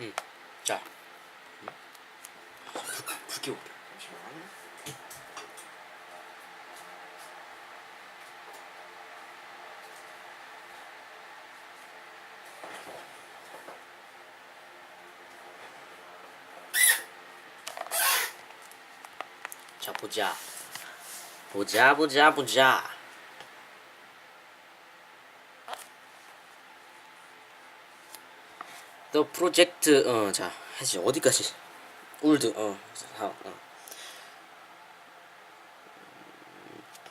음. 자. 끼워. 잠시만. 자, 보자. 보자, 보자, 보자. 더 프로젝트 어, 자, 해지 어디까지? 울드 어, 사, 어.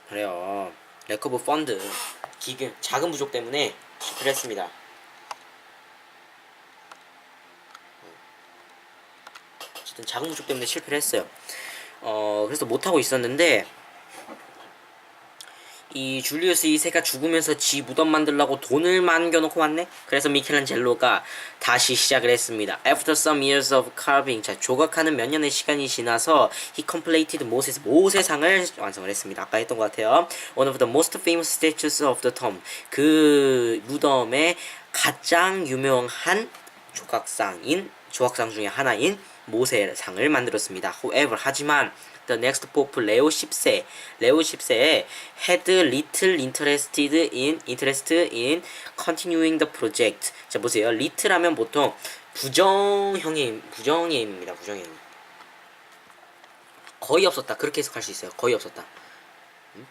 그래요. 레커브 펀드 기금 자금 부족 때문에 실패를 했습니다. 어쨌든 자금 부족 때문에 실패를 했어요. 어 그래서 못 하고 있었는데 이 줄리우스 2세가 죽으면서 지 무덤 만들라고 돈을 만겨놓고 왔네. 그래서 미켈란젤로가 다시 시작을 했습니다. After some years of carving, 자 조각하는 몇 년의 시간이 지나서 he completed 모세스 모세상을 완성을 했습니다. 아까 했던 것 같아요. One of the most famous statues of the tomb, 그 무덤의 가장 유명한 조각상인 조각상 중에 하나인 모세상을 만들었습니다. However, 하지만 the next pope 레오 10세, 레오 10세에 had little interested in interest in continuing the project. 자 보세요. little하면 보통 부정형임 부정임입니다. 부정임. 거의 없었다. 그렇게 해석할 수 있어요. 거의 없었다. 음?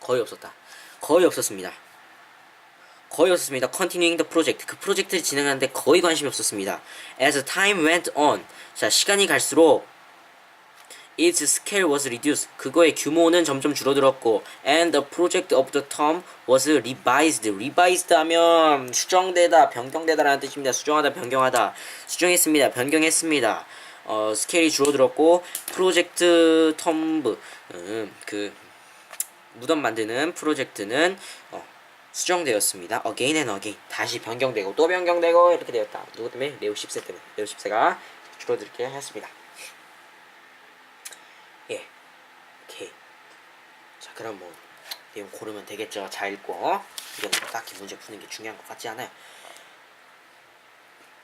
거의 없었다. 거의 없었습니다. 거의 없었습니다. Continuing the project. 그 프로젝트를 진행하는데 거의 관심이 없었습니다. As time went on. 자, 시간이 갈수록 its scale was reduced. 그거의 규모는 점점 줄어들었고 and the project of the tomb was revised. revised 하면 수정되다, 변경되다라는 뜻입니다. 수정하다, 변경하다. 수정했습니다. 변경했습니다. 어, 스케일이 줄어들었고 프로젝트 텀브 음, 그 무덤 만드는 프로젝트는 어, 수정되었습니다. again and again. 다시 변경되고 또 변경되고 이렇게 되었다. 누구 때문에? 레오 10세 때문에. 레오 10세가 줄어들게 했습니다. 예. 오케이. 자, 그럼 뭐 내용 고르면 되겠죠. 잘 읽고. 이건 뭐 딱히 문제 푸는 게 중요한 것 같지 않아요.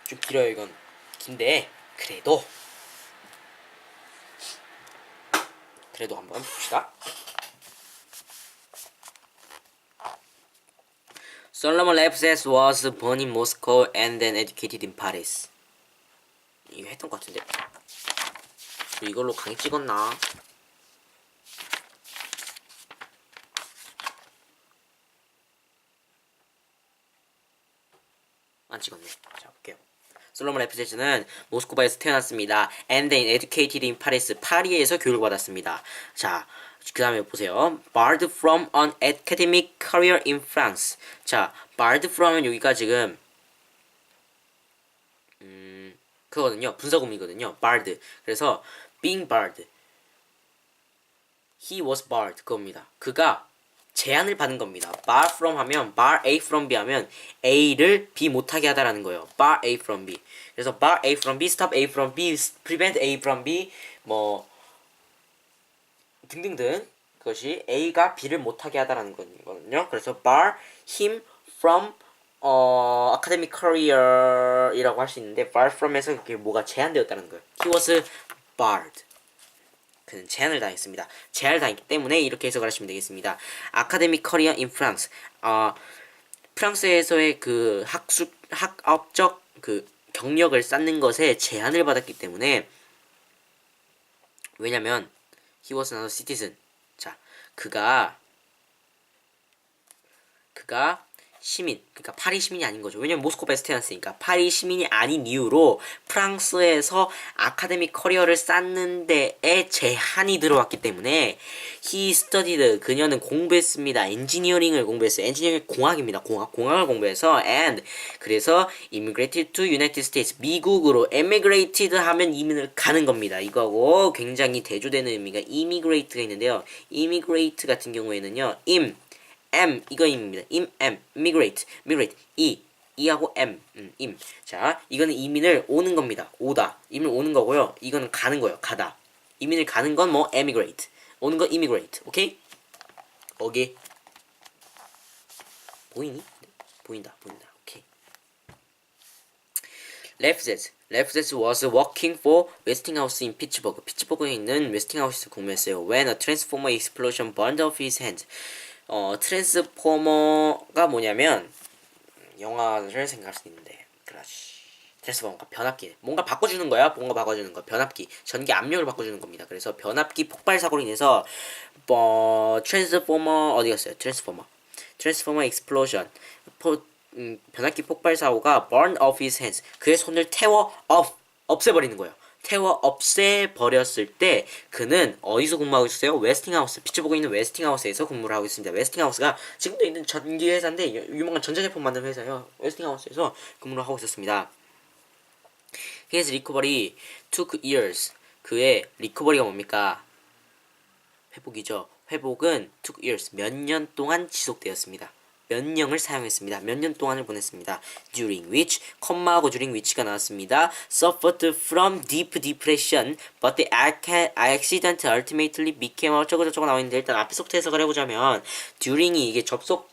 좀 길어요, 이건. 긴데 그래도 그래도 한번 봅시다. Solomon Lepses was born in Moscow and then educated in Paris. 이거 했던 것 같은데. 저 이걸로 강의 찍었나? 안 찍었네. 자, 볼게요. 솔로몬 레프제스는 모스크바에서 태어났습니다. And then educated in Paris. 파리에서 교육을 받았습니다. 자, 그 다음에 보세요. Barred from an academic career in France. 자, barred from은 여기가 지금 음, 그거든요. 분사구문이거든요. barred. 그래서 being barred. He was barred. 그겁니다. 그가 제한을 받은 겁니다. bar from 하면 bar A from B 하면 A를 B 못하게 하다라는 거예요. bar A from B. 그래서 bar A from B, stop A from B, prevent A from B 뭐 등등등 그것이 A가 B를 못하게 하다라는 거거든요. 그래서 bar him from 어 academic career이라고 할 수 있는데 bar from에서 그게 뭐가 제한되었다는 거예요. He was barred. 그는 제한을 당했습니다. 제한을 당했기 때문에 이렇게 해석을 하시면 되겠습니다. 아카데믹 커리어 인 프랑스. 어, 프랑스에서의 그 학术학업적 그 경력을 쌓는 것에 제한을 받았기 때문에 왜냐면 he was not a citizen. 자, 그가 그가 시민, 그러니까 파리 시민이 아닌 거죠. 왜냐면 모스코 베스트였으니까 파리 시민이 아닌 이유로 프랑스에서 아카데믹 커리어를 쌓는 데에 제한이 들어왔기 때문에 he studied 그녀는 공부했습니다. 엔지니어링을 공부했어요. 엔지니어링 공학입니다. 공학 공학을 공부해서 and 그래서 immigrated to United States 미국으로 emigrated 하면 이민을 가는 겁니다. 이거하고 굉장히 대조되는 의미가 immigrate가 있는데요. immigrate 같은 경우에는요. im M 이거입니다. 임 M migrate migrate 이 이하고 M 음, 임. 자 이거는 이민을 오는 겁니다. 오다 이민 오는 거고요. 이거는 가는 거예요. 가다. 이민을 가는 건 뭐 emigrate 오는 건 immigrate. 오케이? 오케이. 보이니? 네, 보인다 보인다. 오케이. 레프제스 레프제스 was working for Westinghouse in Pittsburgh. 피츠버그에 있는 웨스팅하우스에서 근무했어요. When a transformer explosion burned off his hand. 어, 트랜스포머가 뭐냐면 영화를 생각할 수 있는데 그렇지. 트랜스포머가 변압기. 뭔가 바꿔주는 거야. 뭔가 바꿔주는 거. 변압기. 전기 압력을 바꿔주는 겁니다. 그래서 변압기 폭발 사고로 인해서 어, 트랜스포머 어디 갔어요? 트랜스포머. 트랜스포머 익스플로전. 포, 음, 변압기 폭발 사고가 burn off his hands. 그의 손을 태워 없 없애버리는 거예요. 태워 없애버렸을 때 그는 어디서 근무하고 있었어요? 웨스팅하우스 피츠버그에 있는 웨스팅하우스에서 근무를 하고 있습니다. 웨스팅하우스가 지금도 있는 전기 회사인데 유- 유명한 전자제품 만드는 회사예요. 웨스팅하우스에서 근무를 하고 있었습니다. His recovery took years. 그의 리커버리가 뭡니까? 회복이죠. 회복은 took years. 몇 년 동안 지속되었습니다. 몇 년을 사용했습니다. 몇 년 동안을 보냈습니다. During which, 컴마하고 during which가 나왔습니다. Suffered from deep depression, but the ac- accident ultimately became 어쩌고 저쩌고 나와 있는데 일단 앞에서부터 해석을 해보자면 during이 이게 접속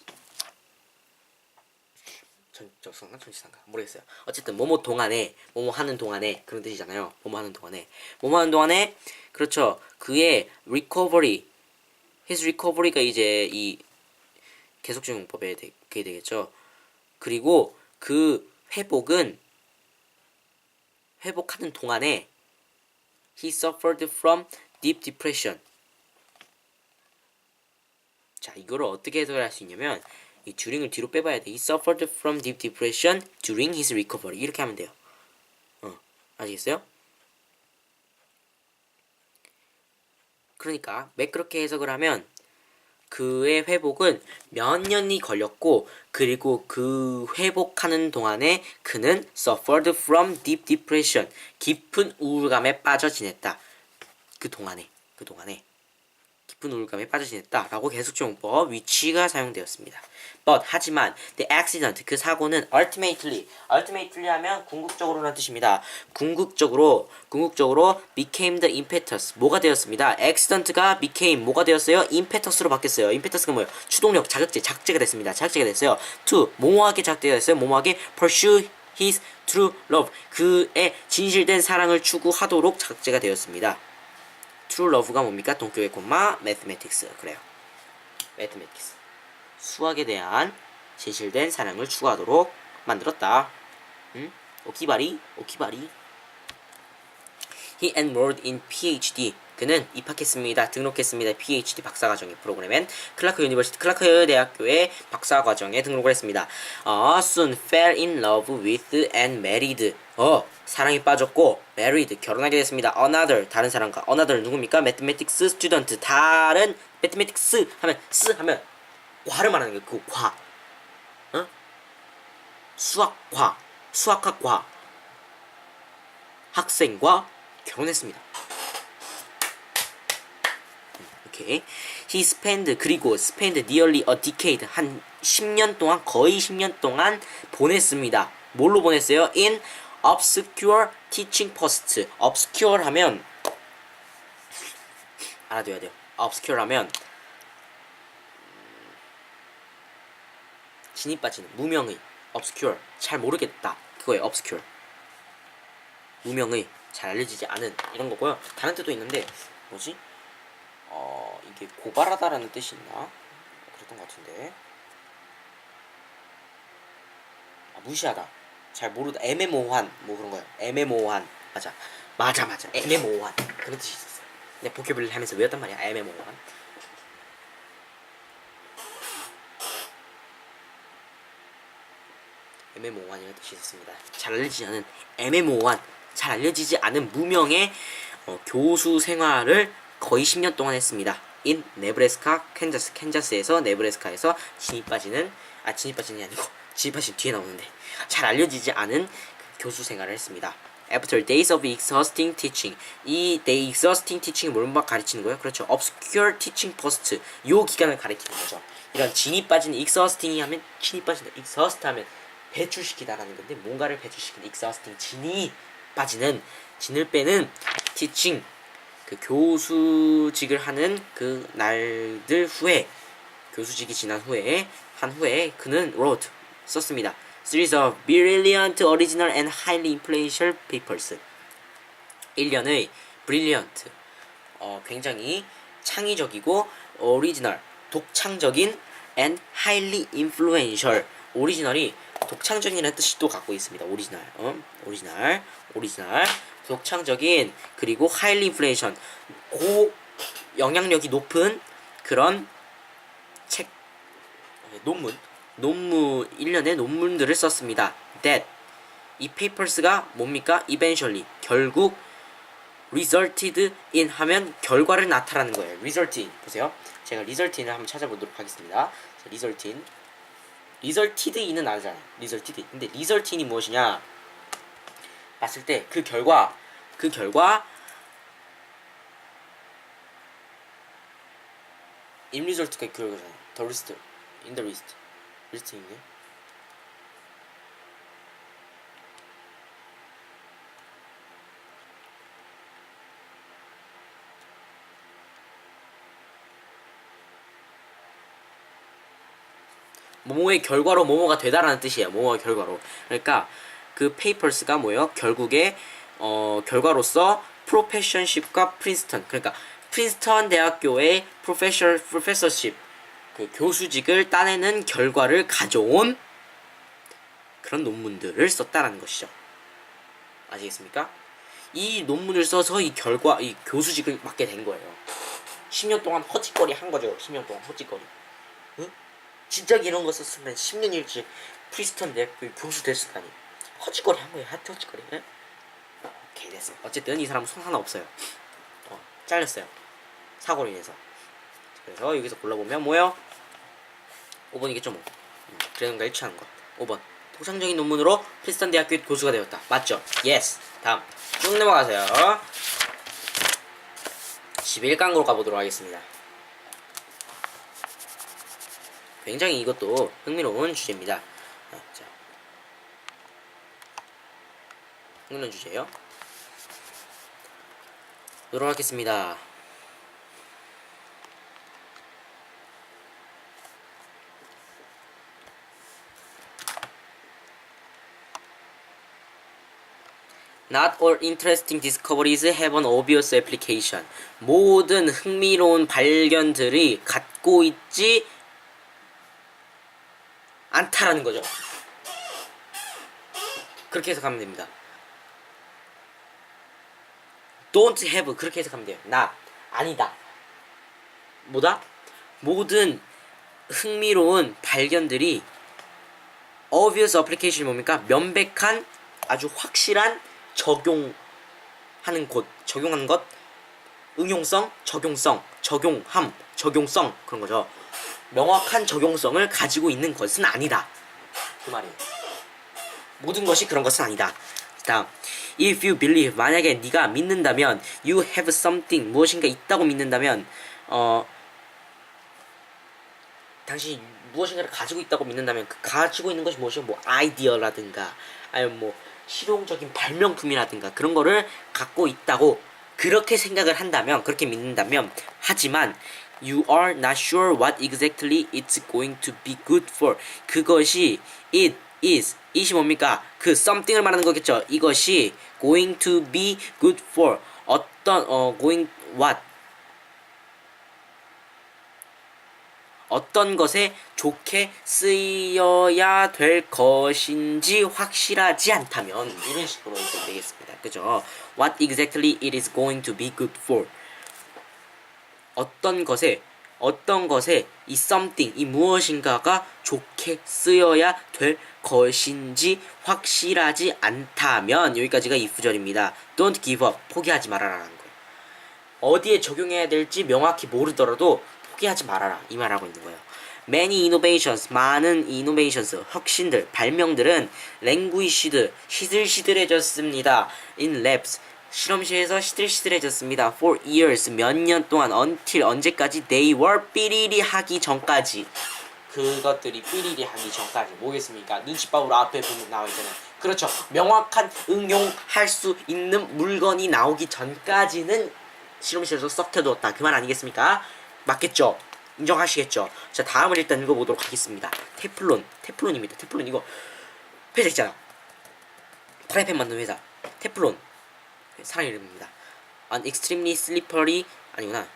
전 접속나 전치사인가 모르겠어요. 어쨌든 뭐뭐 동안에 뭐뭐 하는 동안에 그런 뜻이잖아요. 뭐뭐 하는 동안에 뭐뭐 하는 동안에 그렇죠. 그의 recovery, his recovery가 이제 이 계속적용법에 되, 그게 되겠죠. 그리고 그 회복은 회복하는 동안에 he suffered from deep depression. 자, 이거를 어떻게 해석할 수 있냐면 이 during을 뒤로 빼봐야 돼. He suffered from deep depression during his recovery. 이렇게 하면 돼요. 어, 아시겠어요? 그러니까 매끄럽게 해석을 하면 그의 회복은 몇 년이 걸렸고 그리고 그 회복하는 동안에 그는 suffered from deep depression 깊은 우울감에 빠져 지냈다. 그 동안에 그 동안에 깊은 우울감에 빠져 지냈다라고 계속적 용법 위치가 사용되었습니다. But 하지만 the accident 그 사고는 ultimately ultimately 하면 궁극적으로라는 뜻입니다. 궁극적으로 궁극적으로 became the impetus 뭐가 되었습니다. accident가 became 뭐가 되었어요? impetus로 바뀌었어요. impetus가 뭐예요? 추동력, 자극제, 작제가 됐습니다. 자극제가 됐어요. to 모모하게 작제가 됐어요. 모모하게 pursue his true love 그의 진실된 사랑을 추구하도록 작제가 되었습니다. True love가 뭡니까? 동교의 콤마 mathematics 그래요. mathematics 수학에 대한 진실된 사랑을 추구하도록 만들었다. 응? 오키바리 오키바리 He enrolled in PhD. 그는 입학했습니다. 등록했습니다. PhD 박사과정의 프로그램엔 클라크 유니버시티 클라크 대학교의 박사과정에 등록을 했습니다. 어, soon fell in love with and married. 어, 사랑에 빠졌고 married 결혼하게 됐습니다. Another 다른 사람과 another 누굽니까? Mathematics student 다른 mathematics 하면 스 하면 과를 말하는 거예요. 그 과. 어? 수학과 수학학과 학생과 결혼했습니다. 오케이. He spent 그리고 spent nearly a decade 한 10년 동안 거의 10년 동안 보냈습니다. 뭘로 보냈어요? In obscure teaching post. obscure 하면 알아둬야 돼요. obscure 하면 진입 빠지는 무명의 obscure 잘 모르겠다 그거예요 obscure 무명의 잘 알려지지 않은 이런 거고요 다른 뜻도 있는데 뭐지 어 이게 고발하다라는 뜻이 있나? 그랬던 것 같은데. 아, 무시하다. 잘 모르다. 애매모호한. 뭐 그런 거요. 애매모호한. 맞아. 맞아 맞아. 애매모호한. 그런 뜻이 있었어요 근데 보케블리 하면서 외웠단 말이야. 애매모호한. 애매모호한이라는 뜻이 있었습니다. 잘 알려지지 않은 애매모호한, 잘 알려지지 않은 무명의 어, 교수 생활을 거의 10년 동안 했습니다. 인 네브래스카, 캔자스, 캔자스에서 네브래스카에서 진이 빠지는 아 빠지는 게 아니고 진이 빠지는 뒤에 나오는데 잘 알려지지 않은 그 교수 생활을 했습니다. After days of exhausting teaching, 이 day exhausting teaching이 뭘막 가르치는 거예요? 그렇죠. obscure teaching post, 요 기간을 가리키는 거죠. 이런 진이 빠지는 exhausting이 하면 진이 빠진다. exhaust 하면 배출시키다라는 건데 뭔가를 배출시키는 exhausting 진이 빠지는 진을 빼는 teaching 그 교수직을 하는 그 날들 후에 교수직이 지난 후에 한 후에 그는 wrote 썼습니다. series of brilliant original and highly influential papers. 1년의 brilliant 어, 굉장히 창의적이고 오리지널 독창적인 and highly influential 오리지널이 독창적이라는 뜻이 또 갖고 있습니다. 오리지널, 어? 오리지널, 오리지널, 독창적인 그리고 highly influential 고 영향력이 높은 그런 책 어, 논문 논문 1년의 논문들을 썼습니다. that 이 papers가 뭡니까? eventually 결국 resulted in 하면 결과를 나타나는 거예요. result in 보세요. 제가 result in을 한번 찾아보도록 하겠습니다. 자, result in resulted in은 아니잖아요. resulted. 근데 result in이 무엇이냐? 봤을 때 그 결과 그 결과 in result가 그 결과잖아요. list in the list 리스팅이네. 모모의 결과로 모모가 되다라는 뜻이에요. 모모의 결과로. 그러니까 그 페이퍼스가 뭐예요? 결국에 어 결과로서 프로페션십과 프린스턴 그러니까 프린스턴 대학교의 프로페셔 프로페서십 그 교수직을 따내는 결과를 가져온 그런 논문들을 썼다라는 것이죠. 아시겠습니까? 이 논문을 써서 이 결과 이 교수직을 맡게 된 거예요. 10년 동안 허짓거리 한 거죠. 10년 동안 허짓거리. 응? 진짜 이런 거 썼으면 10년 일찍 프리스턴 대학교 교수 됐을까니 허짓거리 한 거예요. 하트 허짓거리. 응? 오케이 됐어. 어쨌든 이 사람은 손 하나 없어요. 어, 잘렸어요. 사고로 인해서. 그래서 여기서 골라보면 뭐예요? 5번이겠죠 뭐. 음, 그런가 일치하는 것. 5번. 독창적인 논문으로 프리스턴 대학교 교수가 되었다. 맞죠? 예스. 다음. 쭉 넘어가세요. 11강으로 가보도록 하겠습니다. 굉장히 이것도 흥미로운 주제입니다. 아, 자. 흥미로운 주제예요. 보도록 하겠습니다. Not all interesting discoveries have an obvious application. 모든 흥미로운 발견들이 갖고 있지 않다라는 거죠. 그렇게 해석하면 됩니다. Don't have 그렇게 해석하면 돼요. not 아니다. 뭐다? 모든 흥미로운 발견들이 obvious application이 뭡니까? 명백한 아주 확실한 적용하는 곳, 적용하는 것, 응용성, 적용성, 적용함, 적용성 그런 거죠. 명확한 적용성을 가지고 있는 것은 아니다. 그 말이에요. 모든 것이 그런 것은 아니다. 다음, if you believe 만약에 네가 믿는다면 you have something 무엇인가 있다고 믿는다면 어 당신이 무엇인가를 가지고 있다고 믿는다면 그 가지고 있는 것이 무엇이요? 뭐 아이디어라든가 아니면 뭐 실용적인 발명품이라든가 그런 거를 갖고 있다고 그렇게 생각을 한다면 그렇게 믿는다면 하지만 you are not sure what exactly it's going to be good for. 그것이 it is it이 뭡니까? 그 something을 말하는 거겠죠. 이것이 going to be good for 어떤 어 going what 어떤 것에 좋게 쓰여야 될 것인지 확실하지 않다면 이런 식으로 해도 되겠습니다. 그죠? What exactly it is going to be good for? 어떤 것에 어떤 것에 이 something 이 무엇인가가 좋게 쓰여야 될 것인지 확실하지 않다면 여기까지가 이 구절입니다. Don't give up 포기하지 말아라라는 거예요. 어디에 적용해야 될지 명확히 모르더라도 포기하지 말아라 이 말하고 있는 거예요. Many innovations 많은 innovations 혁신들 발명들은 languished 시들 시들해졌습니다. In labs 실험실에서 시들시들해졌습니다. For years 몇 년 동안 until 언제까지 they were 삐리리 하기 전까지 그것들이 삐리리 하기 전까지 뭐겠습니까? 눈치밥으로 앞에 보면 나와 있잖아요. 그렇죠. 명확한 응용할 수 있는 물건이 나오기 전까지는 실험실에서 썩혀두었다. 그 말 아니겠습니까? 맞겠죠? 인정하시겠죠? 자, 다음을 일단 읽어보도록 하겠습니다. 테플론, 테플론입니다. 테플론 이거 회사 있잖아. 프라이팬 만드는 회사. 테플론. 사랑 이름입니다. An extremely slippery 아니구나.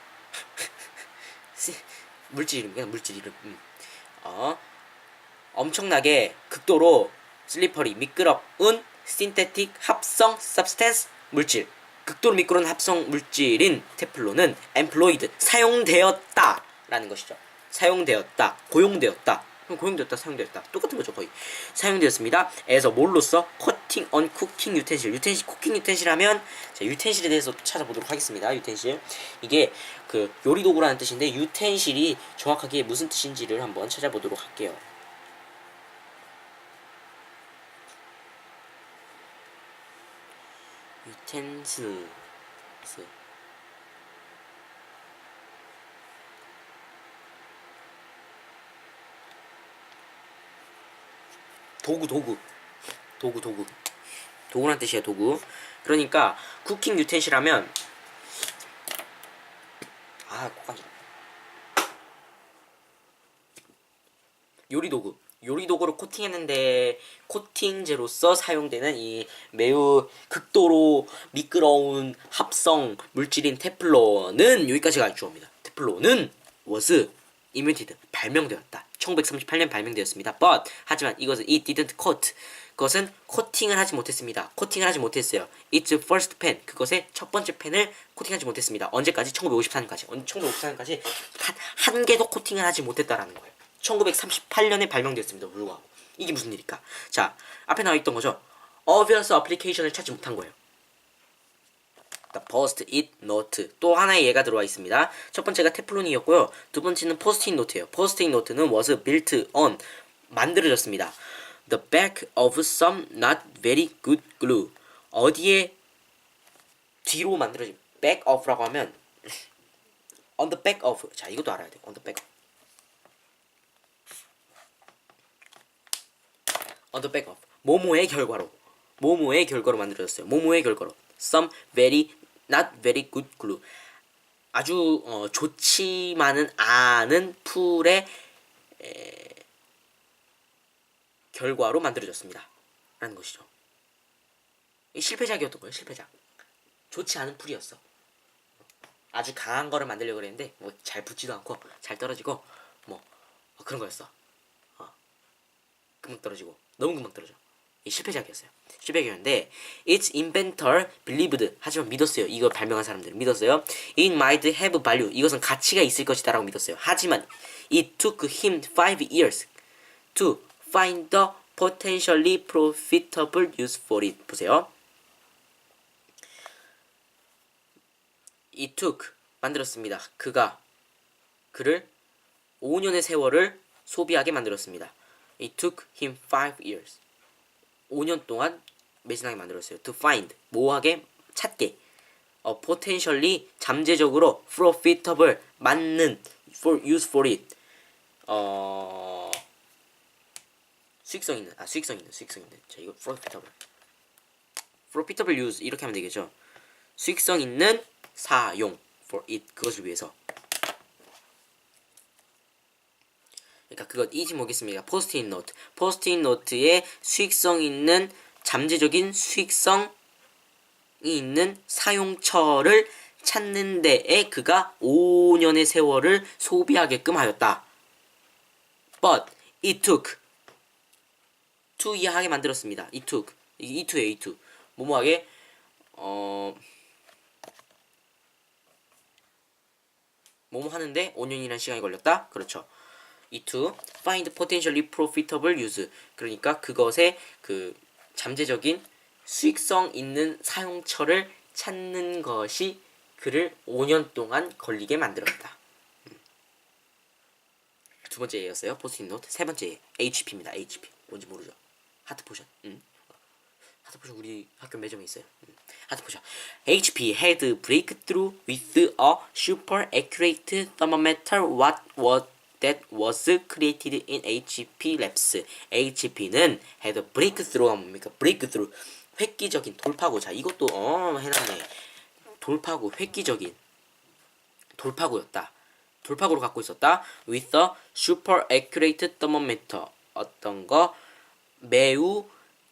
시- 물질 이름 그냥 물질 이름. 음. 어 엄청나게 극도로 슬리퍼리 미끄러운 신테틱 합성 substance 물질 극도로 미끄러운 합성 물질인 테플론은 employed 사용되었다 라는 것이죠. 사용되었다, 고용되었다. 그럼 고용되었다, 사용되었다. 똑같은 거죠, 거의. 사용되었습니다. 에서 뭘로써 코팅 on 쿠킹 유텐실. 유텐실 쿠킹 유텐실 하면 자, 유텐실에 대해서 찾아보도록 하겠습니다. 유텐실. 이게 그 요리 도구라는 뜻인데 유텐실이 정확하게 무슨 뜻인지를 한번 찾아보도록 할게요. 유텐슬 도구 도구. 도구 도구. 도구란 뜻이에요 도구. 그러니까 쿠킹 유텐실 하면 아 깜짝 요리 도구. 요리 도구를 코팅했는데 코팅제로서 사용되는 이 매우 극도로 미끄러운 합성 물질인 테플론은 여기까지가 주어입니다. 테플론은 was invented 발명되었다. 1938년 발명되었습니다. But 하지만 이것은 it didn't coat 그것은 코팅을 하지 못했습니다. 코팅을 하지 못했어요. Its first pen 그것의 첫 번째 펜을 코팅하지 못했습니다. 언제까지? 1954년까지. 1954년까지 한, 한 개도 코팅을 하지 못했다라는 거예요. 1938년에 발명되었습니다. 불구하고 이게 무슨 일일까? 자 앞에 나와 있던 거죠. obvious application을 찾지 못한 거예요. The post-it note 또 하나의 예가 들어와 있습니다. 첫 번째가 테플론이었고요. 두 번째는 post-it note예요. post-it note는 was built on 만들어졌습니다. The back of some not very good glue 어디에 뒤로 만들어진 back of라고 하면 on the back of 자 이것도 알아야 돼. on the back on the back of 모모의 결과로 모모의 결과로 만들어졌어요. 모모의 결과로 some very not very good glue 아주 어, 좋지만은 않은 풀의 에, 결과로 만들어졌습니다. 라는 것이죠. 이 실패작이었던 거예요. 실패작. 좋지 않은 풀이었어. 아주 강한 거를 만들려고 그랬는데 뭐 잘 붙지도 않고 잘 떨어지고 뭐 어, 그런 거였어. 어. 금방 떨어지고 너무 금방 떨어져. 이 실패작이었어요. 실패작이었는데 its inventor believed 하지만 믿었어요. 이걸 발명한 사람들은 믿었어요. It might have value. 이것은 가치가 있을 것이다라고 믿었어요. 하지만 it took him five years to find the potentially profitable use for it. 보세요. It took 만들었습니다. 그가 그를 5년의 세월을 소비하게 만들었습니다. It took him five years. 5년 동안 매진하게 만들었어요. To find 뭐하게 찾게. 어, potentially 잠재적으로 profitable 맞는 for use for it. 어 수익성 있는 아 수익성 있는 수익성 있는 자 이거 profitable profitable use 이렇게 하면 되겠죠. 수익성 있는 사용 for it 그것을 위해서 그러니까 그것 이지 뭐겠습니까? 포스트잇 노트. 포스트잇 노트에 수익성 있는 잠재적인 수익성이 있는 사용처를 찾는 데에 그가 5년의 세월을 소비하게끔 하였다. But it took to 이하게 만들었습니다. it took 이 to에 it to 뭐뭐하게 어 뭐뭐 하는데 5년이라는 시간이 걸렸다. 그렇죠. To find potentially profitable use 그러니까 그것의 그 잠재적인 수익성 있는 사용처를 찾는 것이 그를 5년 동안 걸리게 만들었다. 음. 두 번째 예였어요. 포스팅 노트. 세 번째 예. HP입니다. HP. 뭔지 모르죠. 하트 포션. 음. 하트 포션 우리 학교 매점에 있어요. 음. 하트 포션. HP had breakthrough with a super accurate thermometer what was that was created in HP labs. HP는 had a breakthrough가 뭡니까? breakthrough. 획기적인 돌파구. 자, 이것도 어 해놨네. 돌파구, 획기적인 돌파구였다. 돌파구로 갖고 있었다. With a super accurate thermometer. 어떤 거 매우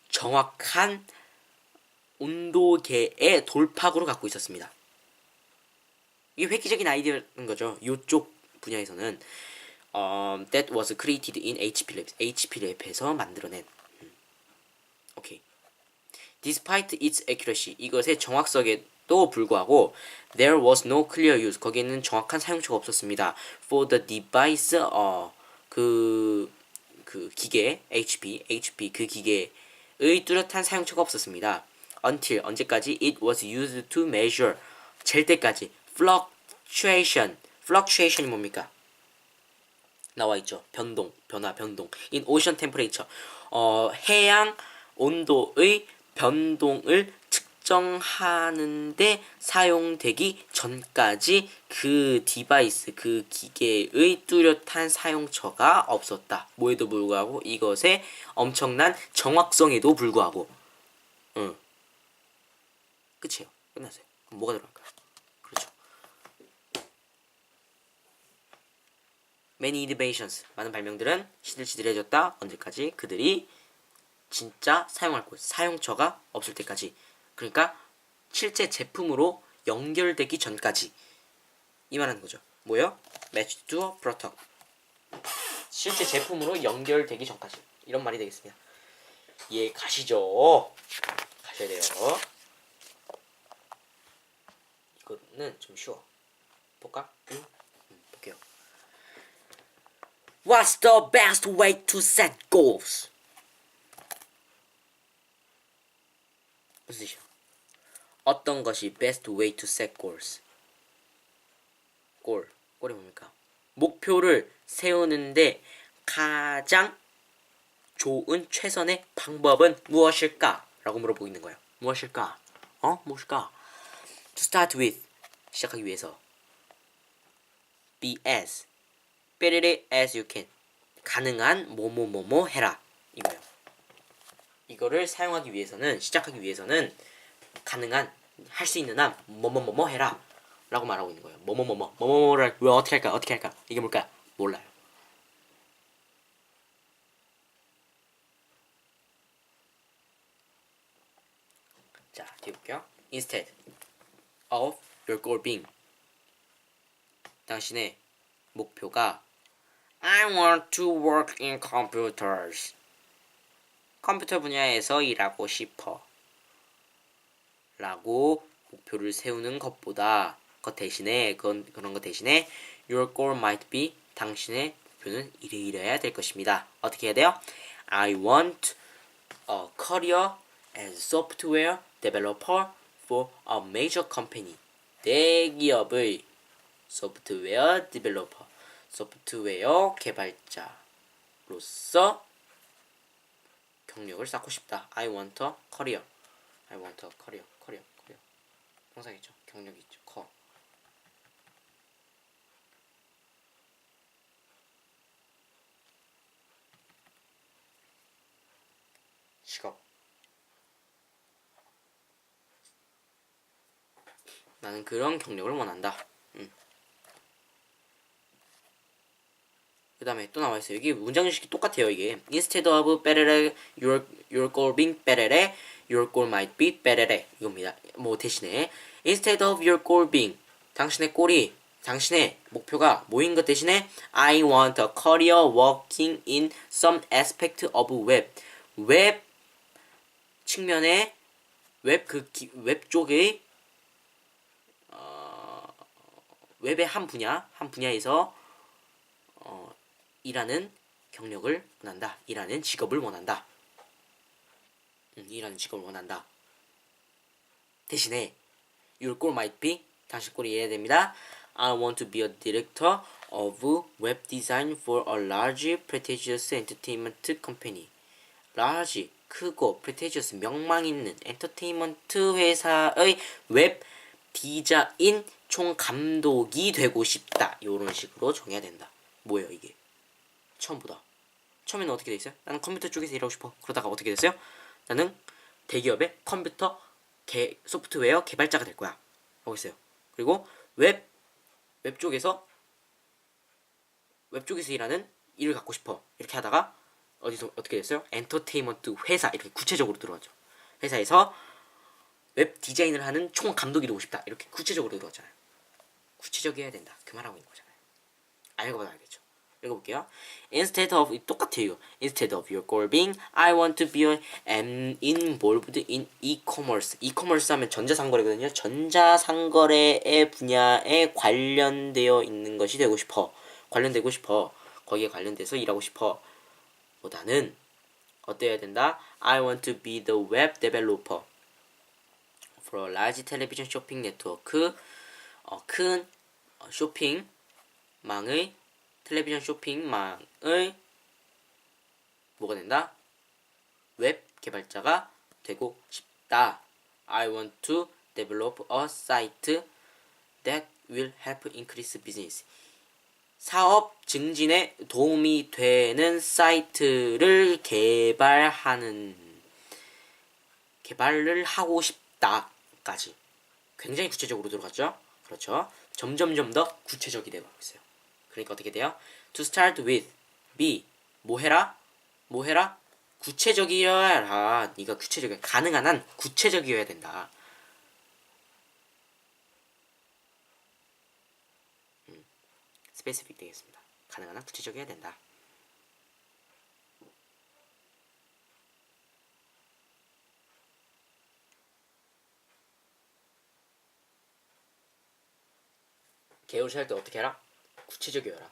정확한 온도계의 돌파구를 갖고 있었습니다. 이게 획기적인 아이디어인 거죠. 이쪽 분야에서는 um, that was created in HP Labs. HP 랩에서 만들어낸. 음. 오케이. Despite its accuracy, 이것의 정확성에도 불구하고 there was no clear use. 거기에는 정확한 사용처가 없었습니다. For the device, 어, 그, 그 기계, HP, HP 그 기계의 뚜렷한 사용처가 없었습니다. Until 언제까지 it was used to measure 잴 때까지 fluctuation, fluctuation이 뭡니까? 나와 있죠. 변동, 변화, 변동. in ocean temperature. 어, 해양 온도의 변동을 측정하는데 사용되기 전까지 그 디바이스, 그 기계의 뚜렷한 사용처가 없었다. 뭐에도 불구하고 이것의 엄청난 정확성에도 불구하고. 응. 끝이에요. 끝났어요. 뭐가 들어갈까요? 그렇죠. Many innovations. 많은 발명들은 시들시들해졌다. 언제까지? 그들이 진짜 사용할 곳, 사용처가 없을 때까지. 그러니까 실제 제품으로 연결되기 전까지. 이 말하는 거죠. 뭐요? Match to product. 실제 제품으로 연결되기 전까지. 이런 말이 되겠습니다. 이해 가시죠? 가셔야 돼요. 이거는 좀 쉬워. 볼까? 응? What's the best way to set goals? 뜻이야? 어떤 것이 best way to set goals? 골, 골이 뭡니까? 목표를 세우는데 가장 좋은 최선의 방법은 무엇일까? 라고 물어보고 있는 거예요. 무엇일까? 어? 무엇일까? To start with 시작하기 위해서 better as you can 가능한 뭐뭐뭐뭐 해라 이거요. 이거를 사용하기 위해서는 시작하기 위해서는 가능한 할 수 있는 한 뭐뭐뭐뭐 해라 라고 말하고 있는 거예요. 뭐뭐뭐뭐 뭐뭐뭐를 왜 어떻게 할까 어떻게 할까 이게 뭘까 몰라요. 자 뒤에 볼게요. Instead of your goal being 당신의 목표가 I want to work in computers 컴퓨터 분야에서 일하고 싶어 라고 목표를 세우는 것보다 그 대신에 그런 그런 것 대신에 your goal might be 당신의 목표는 이래 이래야 될 것입니다. 어떻게 해야 돼요? I want a career as software developer for a major company. 대기업의 소프트웨어 디벨로퍼, 소프트웨어 개발자로서 경력을 쌓고 싶다. I want a career. I want a career. career. career. 동사겠죠. 경력이 있죠. 커. 직업. 나는 그런 경력을 원한다. 음. 그 다음에 또 나와 있어요. 여기 문장식이 똑같아요. 이게 instead of better your your goal being better your goal might be better 이겁니다. 뭐 대신에 instead of your goal being 당신의 꼴이 당신의 목표가 뭐인 것 대신에 I want a career working in some aspect of web 웹 측면의 웹 그 웹 쪽의 어, 웹의 한 분야 한 분야에서 어, 일하는 경력을 원한다. 일하는 직업을 원한다. 음, 일하는 직업을 원한다. 대신에 your goal might be 당신 꼴이 이해야 됩니다. I want to be a director of web design for a large prestigious entertainment company. large 크고 prestigious 명망 있는 엔터테인먼트 회사의 웹 디자인 총 감독이 되고 싶다. 이런 식으로 정해야 된다. 뭐예요 이게? 처음 보다 처음에는 어떻게 돼 있어요? 나는 컴퓨터 쪽에서 일하고 싶어. 그러다가 어떻게 됐어요? 나는 대기업의 컴퓨터 개, 소프트웨어 개발자가 될 거야. 하고 있어요. 그리고 웹, 웹 쪽에서 웹 쪽에서 일하는 일을 갖고 싶어. 이렇게 하다가 어디서 어떻게 됐어요? 엔터테인먼트 회사 이렇게 구체적으로 들어가죠. 회사에서 웹 디자인을 하는 총 감독이 되고 싶다 이렇게 구체적으로 들어갔잖아요. 구체적이어야 된다 그 말하고 있는 거잖아요. 아 읽어봐도 알겠죠. 읽어볼게요. Instead of 똑같아요. Instead of your goal being I want to be a, am involved in e-commerce. e-commerce 하면 전자상거래거든요. 전자상거래의 분야에 관련되어 있는 것이 되고 싶어. 관련되고 싶어. 거기에 관련돼서 일하고 싶어. 보다는 어때야 된다? I want to be the web developer for a large television shopping network. 어, 큰 어, 쇼핑망의 텔레비전 쇼핑망의 뭐가 된다? 웹 개발자가 되고 싶다. I want to develop a site that will help increase business. 사업 증진에 도움이 되는 사이트를 개발하는 개발을 하고 싶다까지 굉장히 구체적으로 들어갔죠. 그렇죠. 점점점 더 구체적이 되고 있어요. 그러니까 어떻게 돼요? To start with B 뭐 해라? 뭐 해라? 구체적이어야 해라. 네가 구체적이야. 가능한 한 구체적이어야 된다. 음, 스페시픽 되겠습니다. 가능한 한 구체적이어야 된다. 개요시 할때 어떻게 해라? 구체적이어라.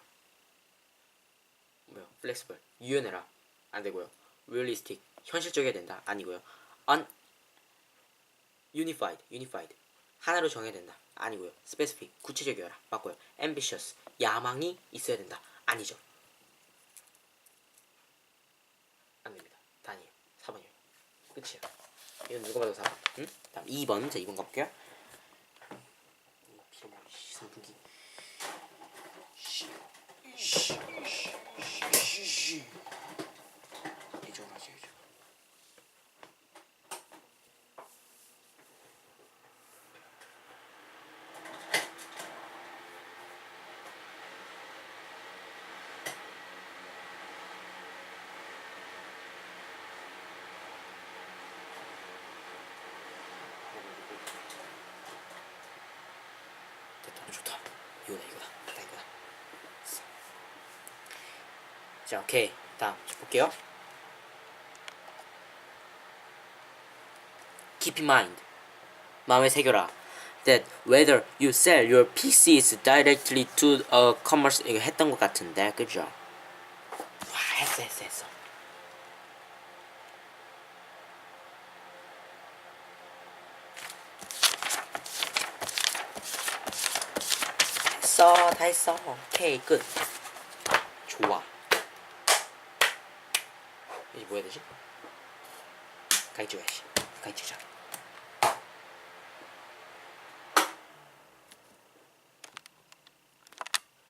뭐요? 플렉스블 유연해라. 안 되고요. realistic 현실적이어야 된다. 아니고요. un unified unified 하나로 정해야 된다. 아니고요. specific 구체적이어라. 맞고요. ambitious 야망이 있어야 된다. 아니죠. 안 됩니다. 다 아니에요. 4번이에요. 끝이야. 이건 누가 봐도 4번. 응? 다음 2번. 자, 2번 가볼게요. 비켜봐. 선풍기. 이쪽으로 하세요. 이쪽. 됐다. 좋다. 이거다 이거다. 다 이거다. 자, 오케이. 다음 볼게요. Keep in mind. 마음에 새겨라. That whether you sell your PCs directly to a commerce 이거 했던 것 같은데, 그죠? 와, 했어, 했어, 했어. 했어, 다 했어. 오케이, 끝. 좋아. 이제 뭐 해야 되지? 가위 찍어야지. 가위 찍자.